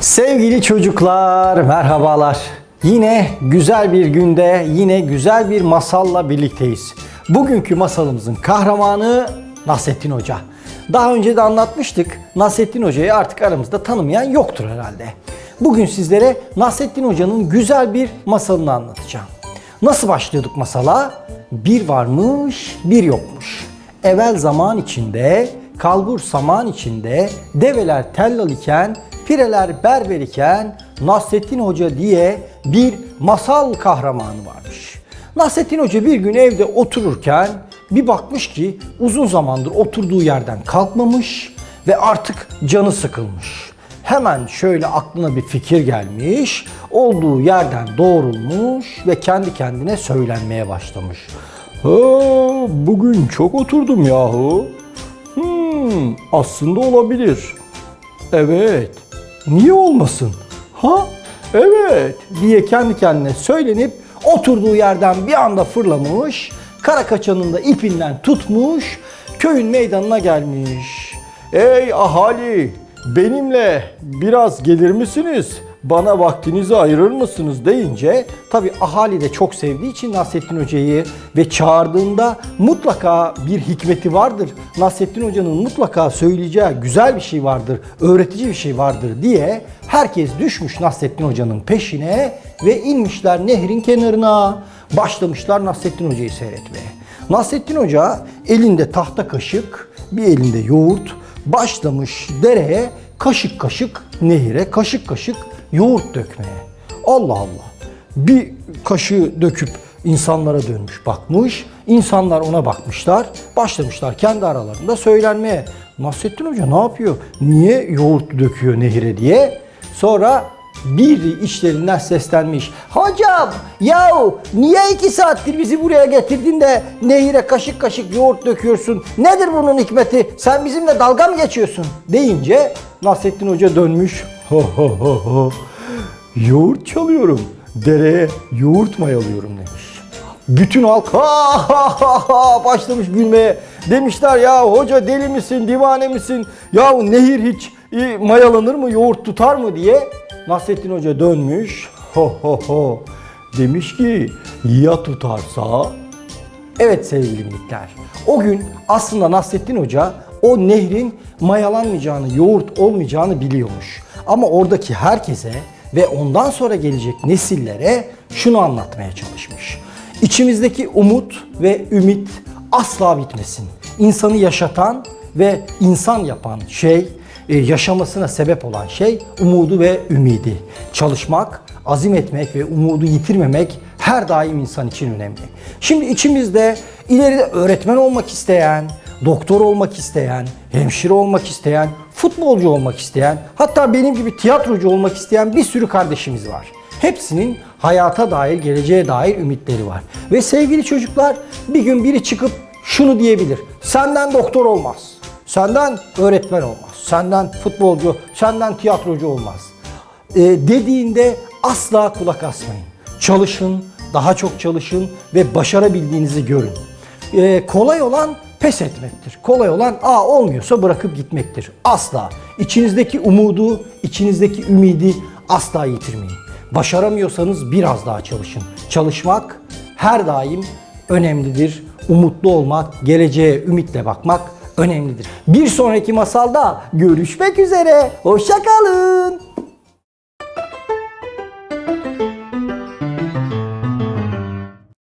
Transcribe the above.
Sevgili çocuklar, merhabalar. Yine güzel bir günde, yine güzel bir masalla birlikteyiz. Bugünkü masalımızın kahramanı Nasrettin Hoca. Daha önce de anlatmıştık. Nasrettin Hoca'yı artık aramızda tanımayan yoktur herhalde. Bugün sizlere Nasrettin Hoca'nın güzel bir masalını anlatacağım. Nasıl başlıyorduk masala? Bir varmış, bir yokmuş. Evvel zaman içinde, kalbur saman içinde, develer tellal iken, pireler berber iken Nasrettin Hoca diye bir masal kahramanı varmış. Nasrettin Hoca bir gün evde otururken bir bakmış ki uzun zamandır oturduğu yerden kalkmamış ve artık canı sıkılmış. Hemen şöyle aklına bir fikir gelmiş, olduğu yerden doğrulmuş ve kendi kendine söylenmeye başlamış. Ha, bugün çok oturdum yahu. Hmm, aslında olabilir. Evet. Niye olmasın? Ha? Evet diye kendi kendine söylenip oturduğu yerden bir anda fırlamış, kara kaçanın da ipinden tutmuş, köyün meydanına gelmiş. Ey ahali, benimle biraz gelir misiniz? Bana vaktinizi ayırır mısınız deyince tabi ahali de çok sevdiği için Nasrettin Hoca'yı ve çağırdığında mutlaka bir hikmeti vardır. Nasrettin Hoca'nın mutlaka söyleyeceği güzel bir şey vardır, öğretici bir şey vardır diye herkes düşmüş Nasrettin Hoca'nın peşine ve inmişler nehrin kenarına. Başlamışlar Nasrettin Hoca'yı seyretmeye. Nasrettin Hoca elinde tahta kaşık, bir elinde yoğurt başlamış dereye kaşık kaşık nehire kaşık kaşık yoğurt dökmeye. Allah Allah. Bir kaşığı döküp insanlara dönmüş bakmış. İnsanlar ona bakmışlar. Başlamışlar kendi aralarında söylenmeye. Nasrettin Hoca ne yapıyor? Niye yoğurt döküyor nehire diye. Sonra biri içlerinden seslenmiş. Hocam yahu niye iki saattir bizi buraya getirdin de nehire kaşık kaşık yoğurt döküyorsun? Nedir bunun hikmeti? Sen bizimle dalga mı geçiyorsun? Deyince Nasrettin Hoca dönmüş. Ho ho ho ho. Yoğurt çalıyorum. Dereye yoğurt mayalıyorum demiş. Bütün halk ha ha ha ha başlamış gülmeye. Demişler ya hoca deli misin, divane misin? Ya nehir hiç e, mayalanır mı, yoğurt tutar mı diye. Nasrettin Hoca dönmüş. Ho ho ho. Demiş ki ya tutarsa? Evet sevgili minikler. O gün aslında Nasrettin Hoca o nehrin mayalanmayacağını, yoğurt olmayacağını biliyormuş. Ama oradaki herkese ve ondan sonra gelecek nesillere şunu anlatmaya çalışmış. İçimizdeki umut ve ümit asla bitmesin. İnsanı yaşatan ve insan yapan şey, e, yaşamasına sebep olan şey umudu ve ümidi. Çalışmak, azim etmek ve umudu yitirmemek her daim insan için önemli. Şimdi içimizde ileride öğretmen olmak isteyen, doktor olmak isteyen, hemşire olmak isteyen, futbolcu olmak isteyen, hatta benim gibi tiyatrocu olmak isteyen bir sürü kardeşimiz var. Hepsinin hayata dair, geleceğe dair ümitleri var. Ve sevgili çocuklar bir gün biri çıkıp şunu diyebilir. Senden doktor olmaz. Senden öğretmen olmaz. Senden futbolcu, senden tiyatrocu olmaz. Ee, dediğinde asla kulak asmayın. Çalışın, daha çok çalışın ve başarabildiğinizi görün. Ee, kolay olan pes etmektir. Kolay olan a olmuyorsa bırakıp gitmektir. Asla. İçinizdeki umudu, içinizdeki ümidi asla yitirmeyin. Başaramıyorsanız biraz daha çalışın. Çalışmak her daim önemlidir. Umutlu olmak, geleceğe ümitle bakmak önemlidir. Bir sonraki masalda görüşmek üzere. Hoşça kalın.